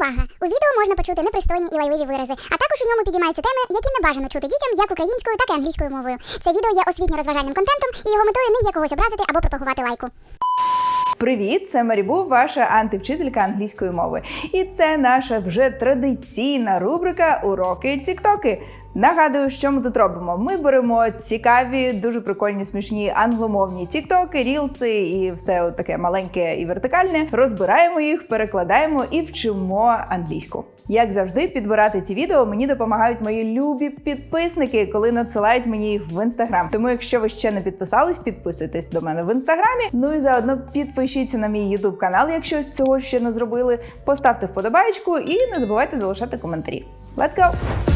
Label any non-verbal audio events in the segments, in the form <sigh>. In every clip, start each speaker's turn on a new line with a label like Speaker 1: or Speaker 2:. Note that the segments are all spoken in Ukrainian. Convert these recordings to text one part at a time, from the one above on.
Speaker 1: Увага! У відео можна почути непристойні і лайливі вирази, а також у ньому підіймаються теми, які не бажано чути дітям як українською, так і англійською мовою. Це відео є освітньо-розважальним контентом, і його метою не є когось образити або пропагувати лайку.
Speaker 2: Привіт, це Марібу, ваша антивчителька англійської мови. І це наша вже традиційна рубрика Уроки Тіктоки. Нагадую, що ми тут робимо. Ми беремо цікаві, дуже прикольні, смішні англомовні тіктоки, рілси і все таке маленьке і вертикальне. Розбираємо їх, перекладаємо і вчимо англійську. Як завжди, підбирати ці відео мені допомагають мої любі підписники, коли надсилають мені їх в інстаграм. Тому, якщо ви ще не підписались, підписуйтесь до мене в інстаграмі. Ну і заодно підпишіться на мій ютуб канал, якщо цього ще не зробили. Поставте вподобайку і не забувайте залишати коментарі. Let's go!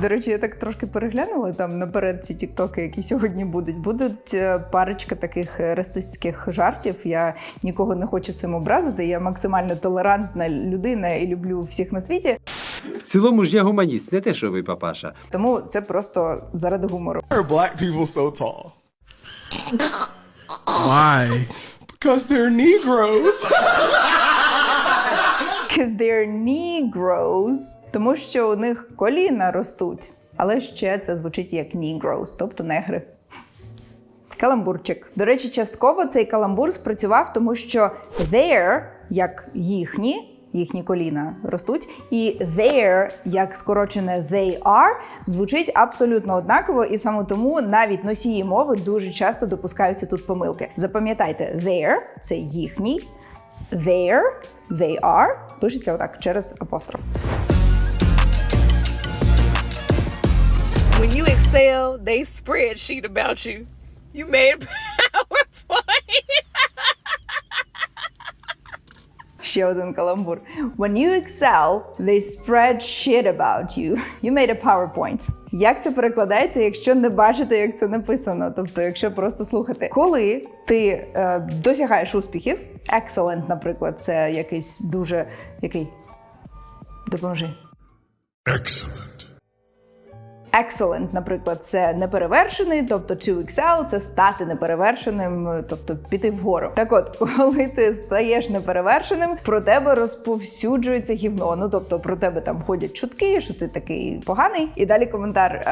Speaker 2: До речі, я так трошки переглянула там наперед ці тіктоки, які сьогодні будуть. Будуть е, парочка таких е, расистських жартів. Я нікого не хочу цим образити. Я максимально толерантна людина і люблю всіх на світі.
Speaker 3: В цілому ж я гуманіст, не те, що ви, папаша.
Speaker 2: Тому це просто заради гумору.
Speaker 4: Why are black people so tall?
Speaker 5: Why?
Speaker 4: Because they're Negroes. <laughs>
Speaker 2: Because they're Negroes, тому що у них коліна ростуть. Але ще це звучить як Negroes, тобто негри. Каламбурчик. До речі, частково цей каламбур спрацював, тому що their, як їхні, їхні коліна ростуть, і their, як скорочене they are, звучить абсолютно однаково, і саме тому навіть носії мови дуже часто допускаються тут помилки. Запам'ятайте, their – це їхній, their, they are, пишеться отак через апостроф.
Speaker 6: When you excel, they spreadsheet about you. You made a PowerPoint.
Speaker 2: Ще один каламбур. When you excel, they spread shit about you. You made a PowerPoint. Як це перекладається, якщо не бачите, як це написано? Тобто, якщо просто слухати, коли ти е, досягаєш успіхів, excellent, наприклад, це якийсь дуже який. Допоможи.
Speaker 4: Excellent.
Speaker 2: Excellent, наприклад, це неперевершений, тобто to excel – це стати неперевершеним, тобто піти вгору. Так от, <laughs> коли ти стаєш неперевершеним, про тебе розповсюджується гівно. Ну тобто про тебе там ходять чутки, що ти такий поганий. І далі коментар. «Е,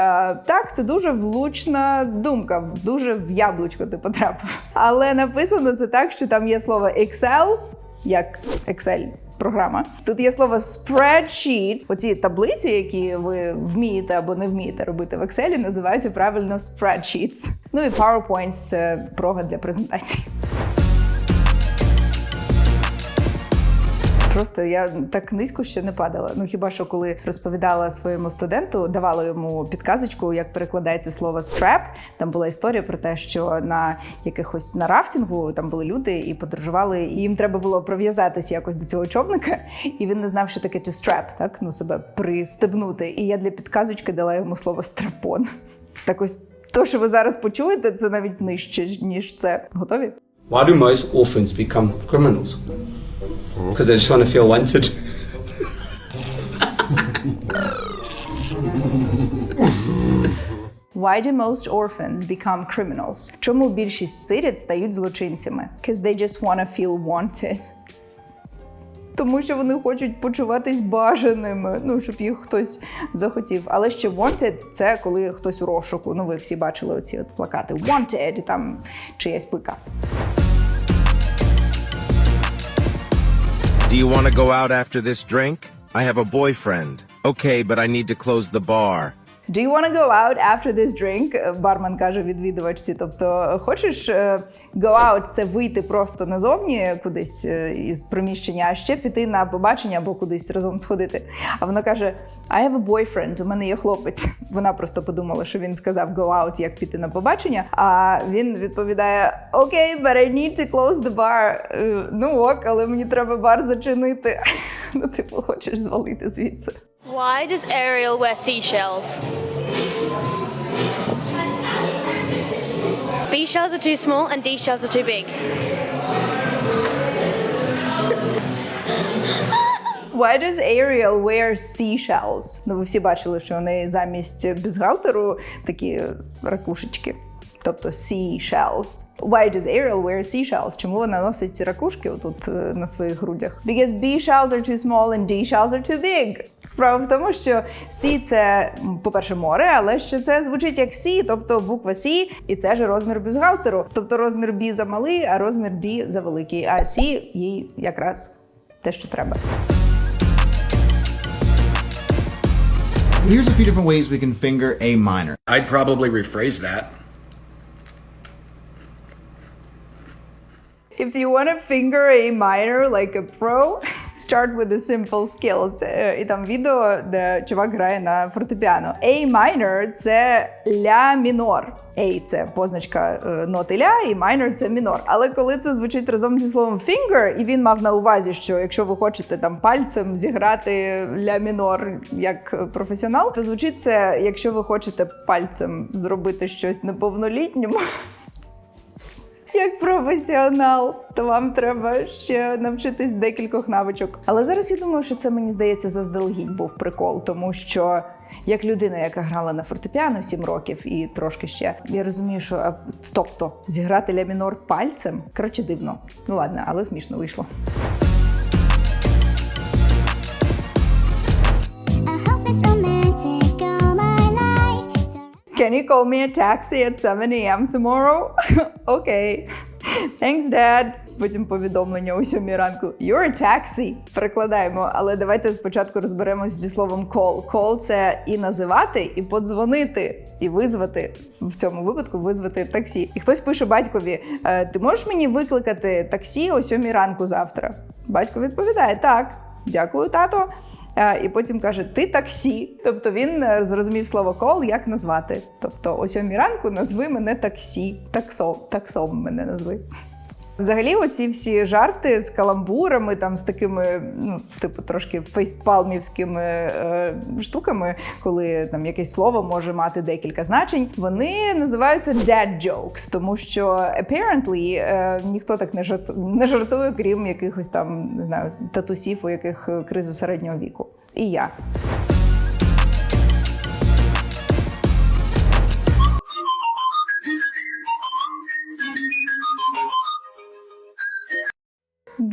Speaker 2: так, це дуже влучна думка, дуже в яблучко ти потрапив. Але написано це так, що там є слово Excel, як Excel програма. Тут є слово spreadsheet. Оці таблиці, які ви вмієте або не вмієте робити в Excel, називаються правильно spreadsheets. Ну і PowerPoint – це прога для презентації. Просто я так низько ще не падала. Ну хіба що коли розповідала своєму студенту, давала йому підказочку, як перекладається слово strap. Там була історія про те, що на якихось на рафтингу там були люди і подорожували, і їм треба було прив'язатись якось до цього човника, і він не знав, що таке to strap, так ну себе пристебнути. І я для підказочки дала йому слово страпон. Так ось то, що ви зараз почуєте, це навіть нижче ніж це. Готові?
Speaker 7: Why do most orphans become criminals? Because they just want to feel wanted.
Speaker 2: Why do most orphans become criminals? Чому більшість сиріт стають злочинцями? Because they just wanna feel wanted. Тому що вони хочуть почуватись бажаними, ну щоб їх хтось захотів. Але ще wanted – це коли хтось у розшуку. Ну ви всі бачили оці от плакати wanted, там чиясь пика.
Speaker 8: Do you want to go out after this drink? I have a boyfriend. Okay, but I need to close the bar.
Speaker 2: Do you want to go out after this drink? Бармен каже відвідувачці. Тобто, хочеш е, go out – це вийти просто назовні кудись е, із приміщення, а ще піти на побачення або кудись разом сходити. А вона каже: I have a boyfriend, у мене є хлопець. <laughs> Вона просто подумала, що він сказав go out, як піти на побачення. А він відповідає: Okay, but I need to close the bar. Е, Ну ок, але мені треба бар зачинити. <laughs> Ну, типу, хочеш звалити звідси.
Speaker 9: Why does Ariel wear seashells? B shells are too small and D shells are too big.
Speaker 2: Why does Ariel wear seashells? Ну, ви всі бачили, що у неї замість бюстгальтеру такі ракушечки. Тобто seashells. Why does Ariel wear seashells? Чому вона носить ці ракушки отут е, на своїх грудях? Because B shells are too small and D shells are too big. Справа в тому, що Sea – це, по-перше, море, але ще це звучить як Sea, тобто буква C, і це ж розмір бюстгальтеру. Тобто розмір B замалий, а розмір D завеликий. А C їй якраз те, що треба.
Speaker 5: Here's a few different ways we can finger A minor.
Speaker 4: I'd probably rephrase that.
Speaker 2: If you want to finger a minor like a pro, <laughs> start with the simple skills. Е, І там відео, де чувак грає на фортепіано. A minor – це ля мінор. A – це позначка е, ноти ля, і minor – це мінор. Але коли це звучить разом зі словом finger, і він мав на увазі, що якщо ви хочете там пальцем зіграти ля мінор як професіонал, то звучить це, якщо ви хочете пальцем зробити щось неповнолітньому. <laughs> Як професіонал, то вам треба ще навчитись декількох навичок. Але зараз я думаю, що це мені здається заздалегідь був прикол, тому що як людина, яка грала на фортепіано 7 років і трошки ще, я розумію, що тобто зіграти ля мінор пальцем коротше дивно. Ну ладно, але смішно вийшло. Can you call me a taxi at 7 a.m. tomorrow? <laughs> Окей. Thanks, Dad. Потім повідомлення о 7 ранку. You're a taxi. Перекладаємо, але давайте спочатку розберемось зі словом call. Call – це і називати, і подзвонити, і визвати. В цьому випадку визвати таксі. І хтось пише батькові: «Е, ти можеш мені викликати таксі о 7 ранку завтра? Батько відповідає: так, дякую, тато. Е, І потім каже: Ти таксі. Тобто він е, зрозумів слово кол, як назвати. Тобто, о сьомій ранку назви мене таксі, таксом, таксом мене назви. Взагалі, оці всі жарти з каламбурами, там з такими, ну, типу, трошки фейспалмівськими е, штуками, коли там якесь слово може мати декілька значень, вони називаються dad jokes, тому що apparently е, ніхто так не жартує, не жартує, крім якихось там не знаю татусів, у яких е, криза середнього віку. І я.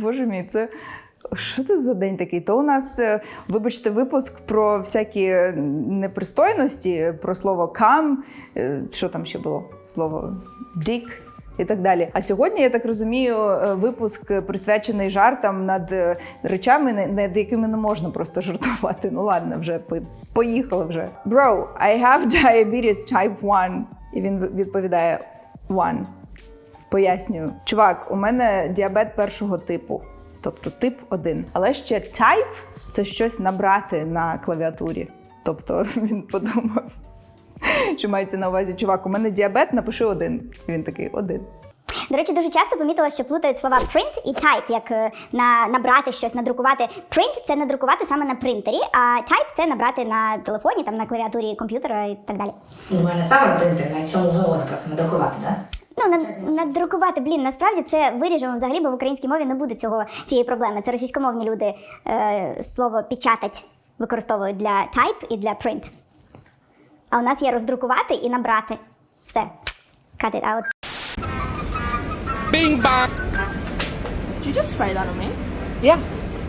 Speaker 2: Боже мій, це що це за день такий? То у нас, е, вибачте, випуск про всякі непристойності, про слово кам, е, що там ще було? Слово дік. І так далі. А сьогодні, я так розумію, е, випуск присвячений жартам над е, речами, на- над якими не можна просто жартувати. Ну ладно, вже поїхали вже. Bro, I have diabetes type 1. І він відповідає one. Пояснюю, чувак, у мене діабет першого типу, тобто тип 1. Але ще type – це щось набрати на клавіатурі. Тобто <laughs> він подумав, що мається на увазі, чувак, у мене діабет, напиши один. І він такий один.
Speaker 1: До речі, дуже часто помітила, що плутають слова print і type, як е, на набрати щось, надрукувати. Print – це надрукувати саме на принтері, а type – це набрати на телефоні, там на клавіатурі комп'ютера і так далі.
Speaker 10: У мене саме принтер на цьому заводі просто надрукувати, так?
Speaker 1: Ну, на, надрукувати, блін, насправді це виріжемо взагалі, бо в українській мові не буде цього цієї проблеми. Це російськомовні люди е, слово печатать використовують для type і для print. А у нас є роздрукувати і набрати. Все. Cut it out.
Speaker 6: Did you just spray that on me?
Speaker 10: Yeah,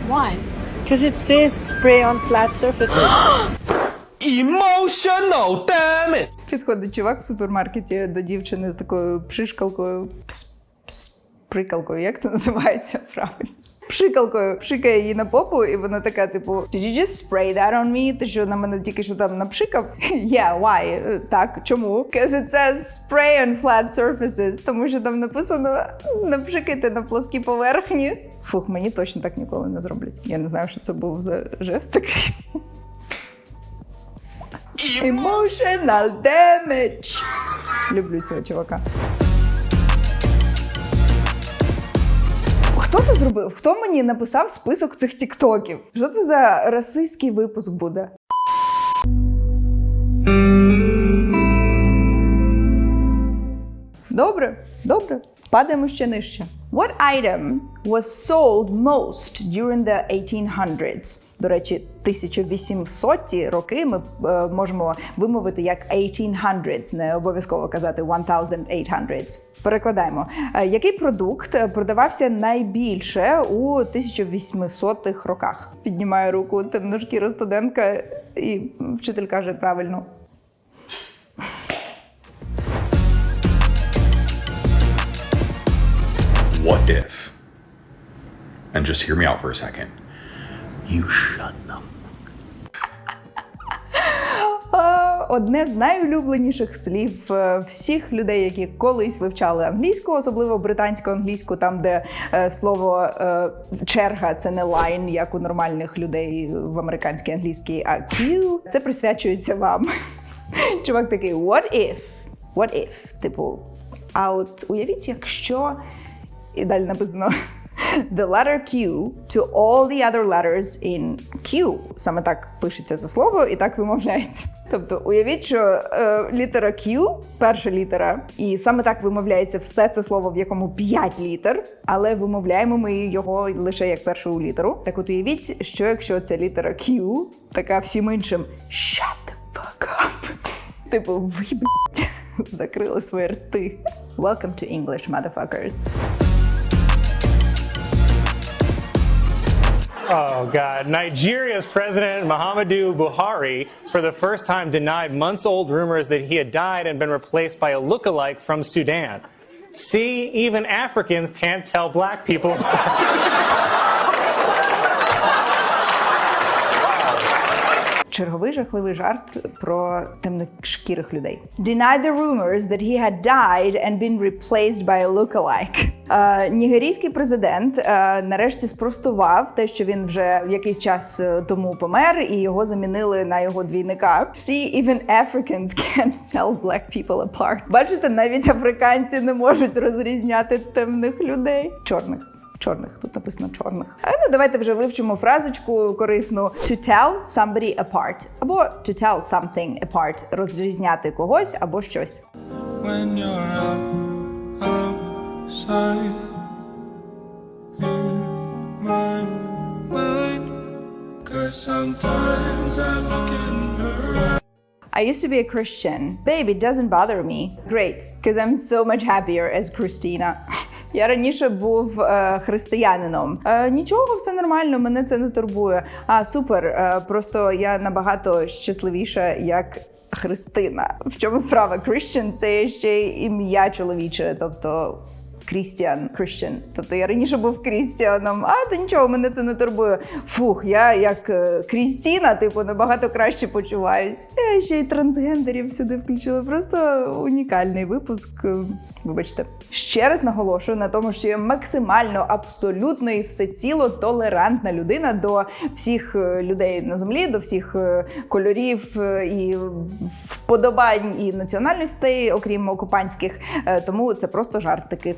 Speaker 6: Why?
Speaker 10: because it says spray on flat surfaces. <gasps> <gasps> <gasps>
Speaker 4: Emotional, damn it!
Speaker 2: Підходить чувак в супермаркеті до дівчини з такою пшишкалкою, пс, пс, прикалкою, як це називається правильно? Пшикалкою пшикає її на попу, і вона така, типу, Did you just spray that on me? Ти що на мене тільки що там напшикав? <laughs> Yeah, why? Так, чому? Because it says spray on flat surfaces, тому що там написано напшикайте на плоскі поверхні. Фух, мені точно так ніколи не зроблять. Я не знаю, що це був за жест такий. Emotional damage. Люблю цього чувака. Хто це зробив? Хто мені написав список цих тіктоків? Що це за расистський випуск буде? Добре, добре. Падаємо ще нижче. What item was sold most during the 1800s? До речі, 1800 роки ми е, можемо вимовити як 1800s, не обов'язково казати 1800s. Перекладаємо. Е, Який продукт продавався найбільше у 1800-х роках? Піднімає руку темношкіра студентка, і вчитель каже правильно.
Speaker 4: Just hear me out for a second. You shut them.
Speaker 2: Одне з найулюбленіших слів е, всіх людей, які колись вивчали англійську, особливо британську англійську, там де е, слово е, черга це не line, як у нормальних людей в американській англійській, а queue. Це присвячується вам. <laughs> Чувак такий, what if? What if? Типу, а от уявіть, якщо і далі написано The letter Q to all the other letters in Q. Саме так пишеться це слово і так вимовляється. Тобто, уявіть, що е, літера Q, перша літера, і саме так вимовляється все це слово, в якому 5 літер, але вимовляємо ми його лише як першу літеру. Так от уявіть, що якщо ця літера Q, така всім іншим shut the fuck up. Типу, ви блядь, <laughs> закрили свої рти. Welcome to English, motherfuckers.
Speaker 11: Oh, God. Nigeria's President Muhammadu Buhari, for the first time, denied months old rumors that he had died and been replaced by a look-alike from Sudan. See, even Africans can't tell black people <laughs> <laughs>
Speaker 2: Черговий жахливий жарт про темношкірих людей. Denied the rumors that he had died and been replaced by a lookalike. Е, нігерійський президент е, нарешті спростував те, що він вже якийсь час е, тому помер, і його замінили на його двійника. See, even Africans can't tell black people apart. Бачите, навіть африканці не можуть розрізняти темних людей. Чорних. Чорних, тут написано чорних. А ну давайте вже вивчимо фразочку корисну to tell somebody apart або to tell something apart, розрізняти когось або щось.
Speaker 12: when you're out, outside in my mind. Cause sometimes I look in her eyes.
Speaker 2: I used to be a Christian. Babe, it doesn't bother me. Great, because I'm so much happier as Christina. Я раніше був е, християнином. Е, нічого, все нормально, мене це не турбує. А супер. Е, просто я набагато щасливіша як Христина. В чому справа? Christian – це ще ім'я чоловіче, тобто. Крістіан, Christian. Тобто я раніше був крістіаном, а то нічого, мене це не турбує. Фух, я як е, Крістіна, типу, набагато краще почуваюсь. Я ще й трансгендерів сюди включила. Просто унікальний випуск. Е, Вибачте. Ще раз наголошую на тому, що я максимально абсолютно і всеціло толерантна людина до всіх е, людей на землі, до всіх е, кольорів е, і вподобань і національностей, окрім окупантських. Е, Тому це просто жартики.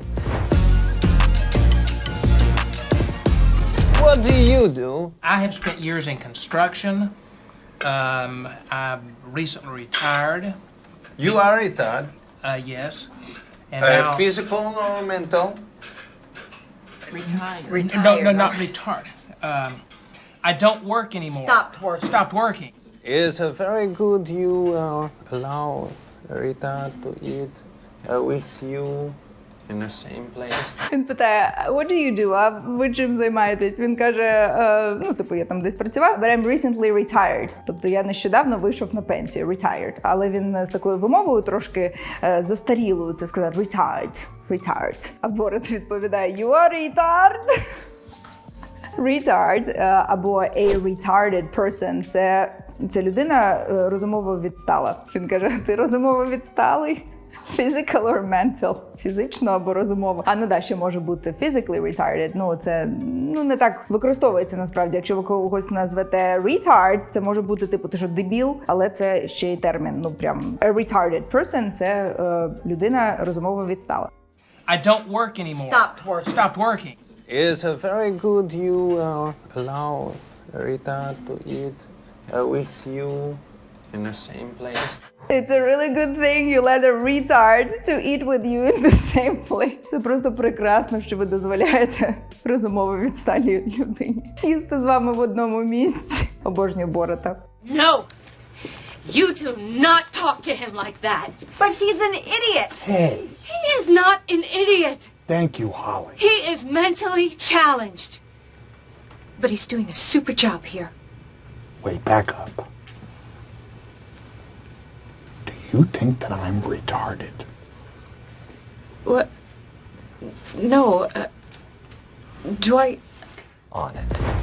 Speaker 13: What do you do?
Speaker 14: I have spent years in construction. Um, I'm recently retired.
Speaker 13: You are retired.
Speaker 14: Uh, yes. And
Speaker 13: Uh,
Speaker 14: now,
Speaker 13: physical or mental?
Speaker 6: Retired.
Speaker 14: Re- no, no, not retired. Um, I don't work anymore.
Speaker 6: Stopped working.
Speaker 14: Stopped working.
Speaker 13: It's uh, very good you uh, allow Rita to eat uh, with you in the same place.
Speaker 2: Він питає: What do you do? А ви чим займаєтесь? Він каже: е, ну, типу, я там десь працював, but I'm recently retired. Тобто я нещодавно вийшов на пенсію, retired. Але він е, з такою вимовою трошки е, застарілою це сказав retired. Retired. А Борит відповідає: You are retard. <laughs> Retard або a retarded person – це, це людина розумово відстала. Він каже: ти розумово відсталий? Physical or mental? Фізично або розумово. А ну да, ще може бути physically retarded. Ну це ну не так використовується насправді. Якщо ви когось назвете retard, це може бути типу ти що дебіл, але це ще й термін. Ну прям a retarded person – це е, людина розумово відстала.
Speaker 14: I don't work anymore.
Speaker 6: Stopped working.
Speaker 14: Stopped working.
Speaker 13: It's uh, very good you uh, allow Rita to eat uh, with you in the same place.
Speaker 2: It's a really good thing you let a retard to eat with you in the same place. Це просто прекрасно, що ви дозволяєте розумово відсталій людині їсти з вами в одному місці. Обожнюю Борота.
Speaker 15: No! You do not talk to him like that. But he's an idiot.
Speaker 12: Hey,
Speaker 15: He is not an idiot.
Speaker 12: thank you, Holly.
Speaker 15: He is mentally challenged. But he's doing a super job here.
Speaker 12: Wait, back up. You think that I'm retarded?
Speaker 15: What? No. Uh, do I?
Speaker 13: On it.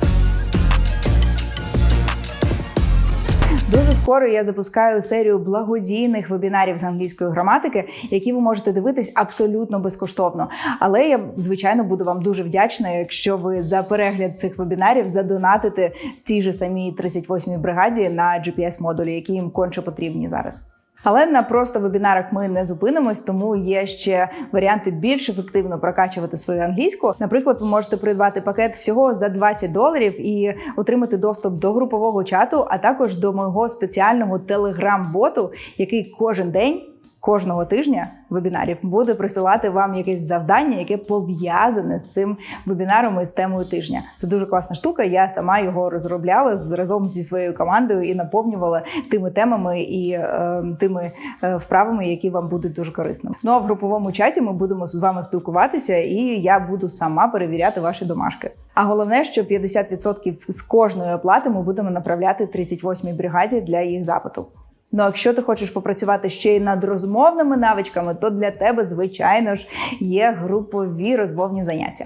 Speaker 2: Дуже скоро я запускаю серію благодійних вебінарів з англійської граматики, які ви можете дивитись абсолютно безкоштовно. Але я звичайно буду вам дуже вдячна, якщо ви за перегляд цих вебінарів задонатите тій же самій 38-й бригаді на gps модулі, які їм конче потрібні зараз. Але на просто вебінарах ми не зупинимось, тому є ще варіанти більш ефективно прокачувати свою англійську. Наприклад, ви можете придбати пакет всього за 20 доларів і отримати доступ до групового чату, а також до мого спеціального телеграм-боту, який кожен день. Кожного тижня вебінарів буде присилати вам якесь завдання, яке пов'язане з цим вебінаром і з темою тижня. Це дуже класна штука. Я сама його розробляла з- разом зі своєю командою і наповнювала тими темами і е, тими е, вправами, які вам будуть дуже корисними. Ну а в груповому чаті ми будемо з вами спілкуватися, і я буду сама перевіряти ваші домашки. А головне, що 50% з кожної оплати ми будемо направляти 38-й бригаді для їх запиту. Ну, а якщо ти хочеш попрацювати ще й над розмовними навичками, то для тебе, звичайно ж, є групові розмовні заняття.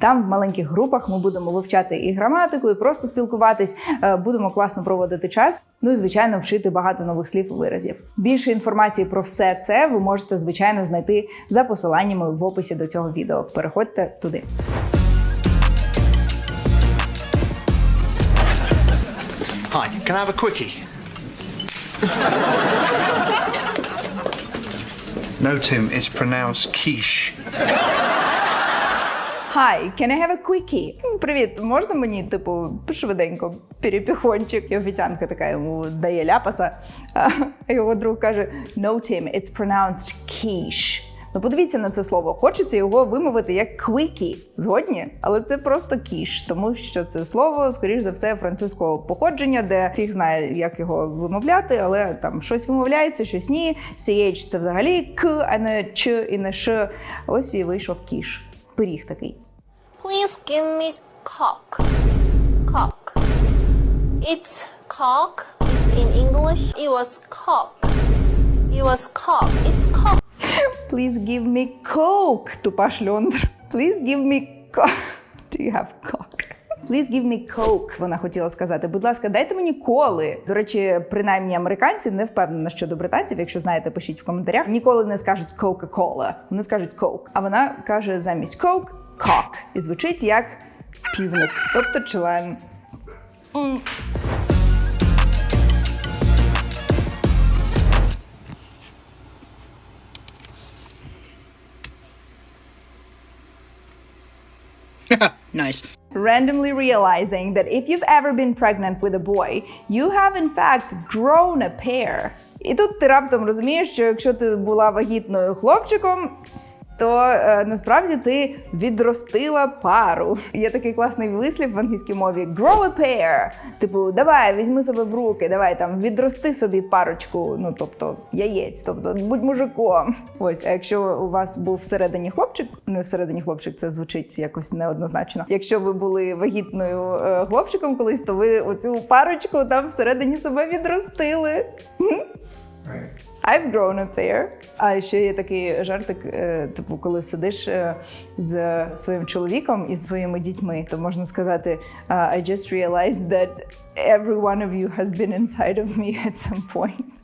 Speaker 2: Там в маленьких групах ми будемо вивчати і граматику, і просто спілкуватись, е, будемо класно проводити час. Ну і звичайно, вчити багато нових слів і виразів. Більше інформації про все це ви можете звичайно знайти за посиланнями в описі до цього відео. Переходьте туди.
Speaker 5: Hi, can I have a quickie?
Speaker 12: No, Tim, it's pronounced quiche.
Speaker 2: Hi, can I have a quickie? Привіт, можна мені, типу, швиденько перепіхончик? І офіціантка така йому дає ляпаса, а його друг каже: No, Tim, it's pronounced quiche. Ну, подивіться на це слово. Хочеться його вимовити як quickie. Згодні? Але це просто кіш, тому що це слово, скоріш за все, французького походження, де фіг знає, як його вимовляти, але там щось вимовляється, щось ні. CH – це взагалі к, а не ч і не ш. Ось і вийшов кіш. Пиріг такий.
Speaker 9: Please give me cock. Cock. It's cock. It's in English. It was cock. It was cock. It's cock.
Speaker 2: Please give me coke, тупа шльондр. Please give me coke. Do you have coke? Please give me coke, вона хотіла сказати. Будь ласка, дайте мені коли. До речі, принаймні американці не впевнена щодо британців. Якщо знаєте, пишіть в коментарях. Ніколи не скажуть Coca-Cola. Вони скажуть Coke. А вона каже замість Coke cock. І звучить як півник, тобто член. М.
Speaker 10: Nice.
Speaker 2: randomly realizing that if you've ever been pregnant with a boy, you have in fact grown a pair. І тут ти раптом розумієш, що якщо ти була вагітною хлопчиком, то е, насправді ти відростила пару. Є такий класний вислів в англійській мові grow a pair. Типу, давай, візьми себе в руки, давай там відрости собі парочку, ну тобто яєць, тобто будь мужиком. Ось, а якщо у вас був всередині хлопчик, не всередині хлопчик, це звучить якось неоднозначно. Якщо ви були вагітною е, хлопчиком колись, то ви оцю парочку там всередині себе відростили. I've grown up there. А ще є такий жартик, е, типу, коли сидиш е, з своїм чоловіком і своїми дітьми, то можна сказати: uh, I just realized that every one of you has been inside of me at some point.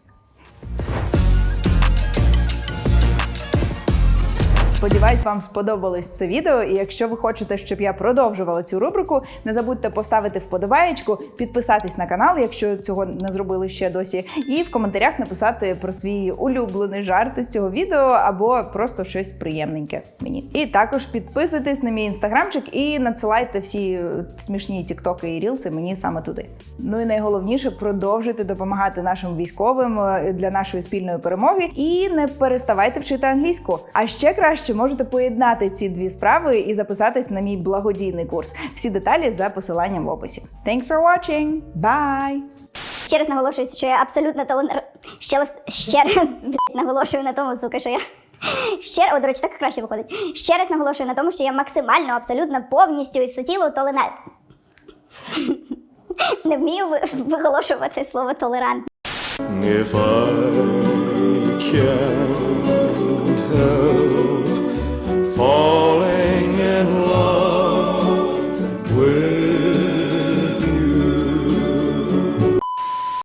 Speaker 2: Сподіваюсь, вам сподобалось це відео. І якщо ви хочете, щоб я продовжувала цю рубрику, не забудьте поставити вподобаєчку, підписатись на канал, якщо цього не зробили ще досі, і в коментарях написати про свій улюблений жарт з цього відео або просто щось приємненьке мені. І також підписуйтесь на мій інстаграмчик і надсилайте всі е, смішні тіктоки і рілси мені саме туди. Ну і найголовніше продовжуйте допомагати нашим військовим е, для нашої спільної перемоги і не переставайте вчити англійську. А ще краще можете поєднати ці дві справи і записатись на мій благодійний курс. Всі деталі за посиланням в описі. Thanks for watching! Bye!
Speaker 1: Ще раз наголошую, що я абсолютно толер... ще, раз- ще раз блядь, наголошую на тому, сука, що я. Ще, о, до речі, так краще виходить. Ще раз наголошую на тому, що я максимально, абсолютно повністю і всеціло толена... <laughs> Не вмію виголошувати слово толерант.
Speaker 12: If I can